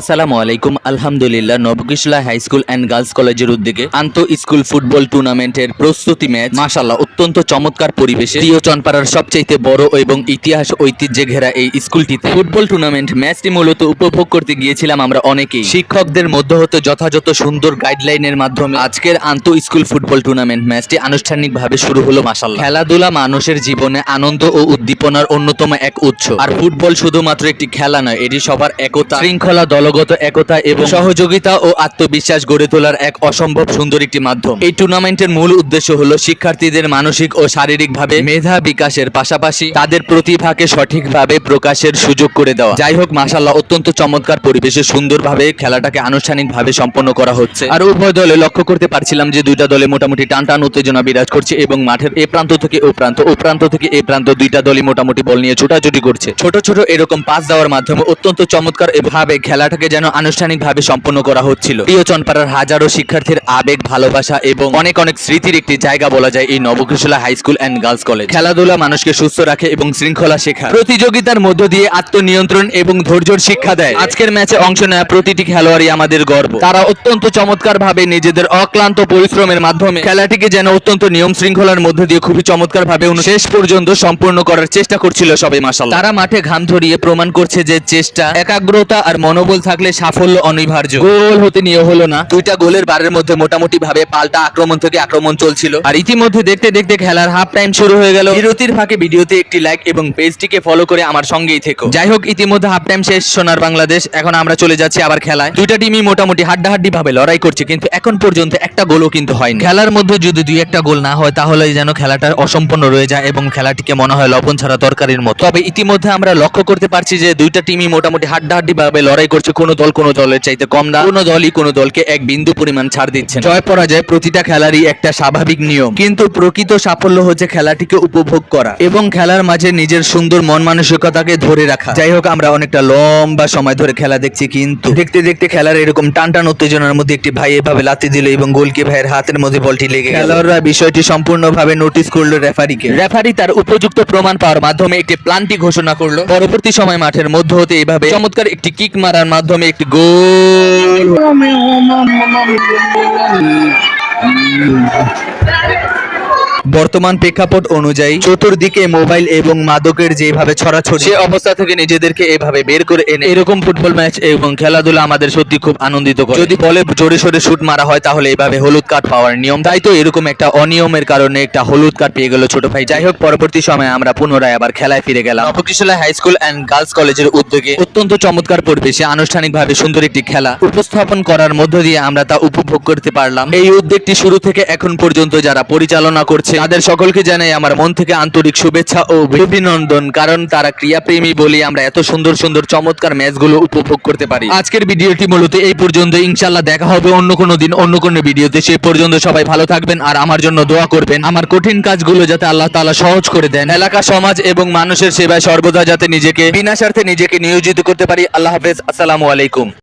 আসসালামু আলাইকুম, আলহামদুলিল্লাহ, Nabakishala high school and girls কলেজের উদ্যোগে আন্ত স্কুল ফুটবল টুর্নামেন্টের প্রস্তুতি ম্যাচ। মাশাল্লাহ অত্যন্ত চমৎকার পরিবেশে প্রিয় চনপাড়ার সবচাইতে বড় এবং ইতিহাস ঐতিহ্যে ঘেরা এই স্কুলটিতে ফুটবল টুর্নামেন্ট ম্যাচটি মূলত উপভোগ করতে গিয়েছিলাম আমরা অনেকেই। শিক্ষকদের মধ্য হতে যথাযথ সুন্দর গাইডলাইনের মাধ্যমে আজকের আন্ত স্কুল ফুটবল টুর্নামেন্ট ম্যাচটি আনুষ্ঠানিকভাবে শুরু হলো মাশাল্লাহ খেলাধুলা মানুষের জীবনে আনন্দ ও উদ্দীপনার অন্যতম এক উৎস। আর ফুটবল শুধুমাত্র একটি খেলা নয়, এটি সবার একতা। শৃঙ্খলা দলগত একতা এবং সহযোগিতা ও আত্মবিশ্বাস গড়ে তোলার এক অসম্ভব সুন্দর একটি মাধ্যম। এই টুর্নামেন্টের মূল উদ্দেশ্য হলো শিক্ষার্থীদের মানসিক ও শারীরিকভাবে মেধা বিকাশের পাশাপাশি তাদের প্রতিভাকে সঠিকভাবে প্রকাশের সুযোগ করে দেওয়া। যাই হোক মাসাল্লাহ অত্যন্ত চমৎকার পরিবেশে সুন্দরভাবে খেলাটাকে আনুষ্ঠানিকভাবে সম্পন্ন করা হচ্ছে। আর উভয় দলে লক্ষ্য করতে পারছিলাম যে দুইটা দলে মোটামুটি টান টান উত্তেজনা বিরাজ করছে এবং মাঠের এ প্রান্ত থেকে ও প্রান্ত ও প্রান্ত থেকে এ প্রান্ত দুইটা দলই মোটামুটি বল নিয়ে ছোটাছুটি করছে। ছোট ছোট এরকম পাস দেওয়ার মাধ্যমে অত্যন্ত চমৎকার ভাবে খেলাটাকে যেন আনুষ্ঠানিকভাবে সম্পন্ন করা হচ্ছিল। প্রিয় চনপাড়ার হাজারো শিক্ষার্থীর আবেগ, ভালোবাসা এবং অনেক অনেক স্মৃতির একটি জায়গা বলা যায় এই Nabakushala high school and girls college. খেলাধুলা মানুষকে সুস্থ রাখে এবং শৃঙ্খলা শেখা প্রতিযোগিতার মধ্য দিয়ে আত্মনিয়ন্ত্রণ এবং ধৈর্যর শিক্ষা দেয়। আজকের ম্যাচে অংশ নেওয়া প্রতিটি খেলোয়াড়ই আমাদের গর্ব। তারা অত্যন্ত চমৎকার ভাবে নিজেদের অক্লান্ত পরিশ্রমের মাধ্যমে খেলাটিকে যেন অত্যন্ত নিয়ম শৃঙ্খলার মধ্য দিয়ে খুবই চমৎকার ভাবে শেষ পর্যন্ত সম্পূর্ণ করার চেষ্টা করছিল সবাই মাসাল তারা মাঠে ঘাম ধরিয়ে প্রমাণ করছে যে চেষ্টা, একাগ্রতা আর মনোবল থাকলে সাফল্য অনিবার্য। গোল হতে নিয়ে হলো না। দুইটা গোলের বারের মধ্যে মোটামুটি ভাবে পাল্টা আক্রমণ থেকে আক্রমণ চলছিল। আর ইতিমধ্যে দেখতে দেখতে খেলার হাফ টাইম শুরু হয়ে গেল। বিরতির ফাঁকে ভিডিওতে একটি লাইক এবং পেজটিকে ফলো করে আমার সঙ্গেই থেকো। যাই হোক ইতিমধ্যে হাফ টাইম শেষ সোনার বাংলাদেশ। এখন আমরা চলে যাচ্ছি আবার খেলায়। দুইটা টিমই মোটামুটি হাড্ডাহাড্ডি ভাবে লড়াই করছে কিন্তু এখন পর্যন্ত একটা গোলও কিন্তু হয়নি। খেলার মধ্যে যদি দুই একটা গোল না হয় তাহলে যেন খেলাটা অসম্পূর্ণ রয়ে যায় এবং খেলাটিকে মনে হয় লবণ ছাড়া তরকারির মতো। তবে ইতিমধ্যে আমরা লক্ষ্য করতে পারছি যে দুইটা টিমই মোটামুটি হাড্ডাহাড্ডি ভাবে লড়াই করছে। কোনো দল কোনো দলের চাইতে কম না। কোনো দলই কোনো দলকে এক বিন্দু পরিমাণ ছাড় দিচ্ছে জয় পরাজয় প্রতিটা খেলারই একটা স্বাভাবিক নিয়ম। কিন্তু প্রকৃত সাফল্য হচ্ছে খেলাটিকে উপভোগ করা এবং খেলার মাঝে নিজের সুন্দর মন মানসিকতাকে ধরে রাখা। যাই হোক, আমরা অনেকটা লম্বা সময় ধরে খেলা দেখছি, কিন্তু দেখতে দেখতে খেলার এরকম টান টান উত্তেজনার মধ্যে একটি ভাই এভাবে লাথি দিল এবং গোলকি ভাইয়ের হাতের মধ্যে বলটি লেগে খেলোয়াড়রা বিষয়টি সম্পূর্ণভাবে নোটিস করল রেফারিকে। রেফারি তার উপযুক্ত প্রমাণ পাওয়ার মাধ্যমে একটি প্লান্টি ঘোষণা করল। পরবর্তী সময় মাঠের মধ্য হতে এভাবে চমৎকার একটি কিক মারার মাধ্যমে একটি গোল। বর্তমান প্রেক্ষাপট অনুযায়ী চতুর্দিকে মোবাইল এবং মাদকের যেভাবে ছড়াছড়ি সে অবস্থা থেকে নিজেদেরকে এভাবে বের করে এনে এরকম ফুটবল ম্যাচ এবং খেলাধুলা আমাদের সত্যি খুব আনন্দিত করে। যদি বলে জোরে সোরে শুট মারা হয় তাহলে এভাবে হলুদ কার্ড পাওয়ার নিয়ম। তাই তো এরকম একটা অনিয়মের কারণে একটা হলুদ কার্ড পেয়ে গেল ছোট ভাই। যাই হোক পরবর্তী সময়ে আমরা পুনরায় আবার খেলায় ফিরে গেলাম। Nabakishala high school and girls কলেজের উদ্যোগে অত্যন্ত চমৎকার পরিবেশে আনুষ্ঠানিকভাবে সুন্দর একটি খেলা উপস্থাপন করার মধ্য দিয়ে আমরা তা উপভোগ করতে পারলাম। এই উদ্যোগটি শুরু থেকে এখন পর্যন্ত যারা পরিচালনা করছে তাদের সকলকে জানাই আমার মন থেকে আন্তরিক শুভেচ্ছা ও অভিনন্দন, কারণ তারা ক্রিয়াপ্রেমী বলে আমরা এত সুন্দর সুন্দর চমৎকার ম্যাচগুলো উপভোগ করতে পারি। আজকের ভিডিওটি মূলত এই পর্যন্ত ইনশাল্লাহ দেখা হবে অন্য কোনো দিন, অন্য কোনো ভিডিওতে। সেই পর্যন্ত সবাই ভালো থাকবেন আর আমার জন্য দোয়া করবেন। আমার কঠিন কাজগুলো যাতে আল্লাহ তালা সহজ করে দেন। এলাকা, সমাজ এবং মানুষের সেবায় সর্বদা যাতে নিজেকে, বিনা স্বার্থে নিজেকে নিয়োজিত করতে পারি। আল্লাহ হাফেজ। আসসালামু আলাইকুম।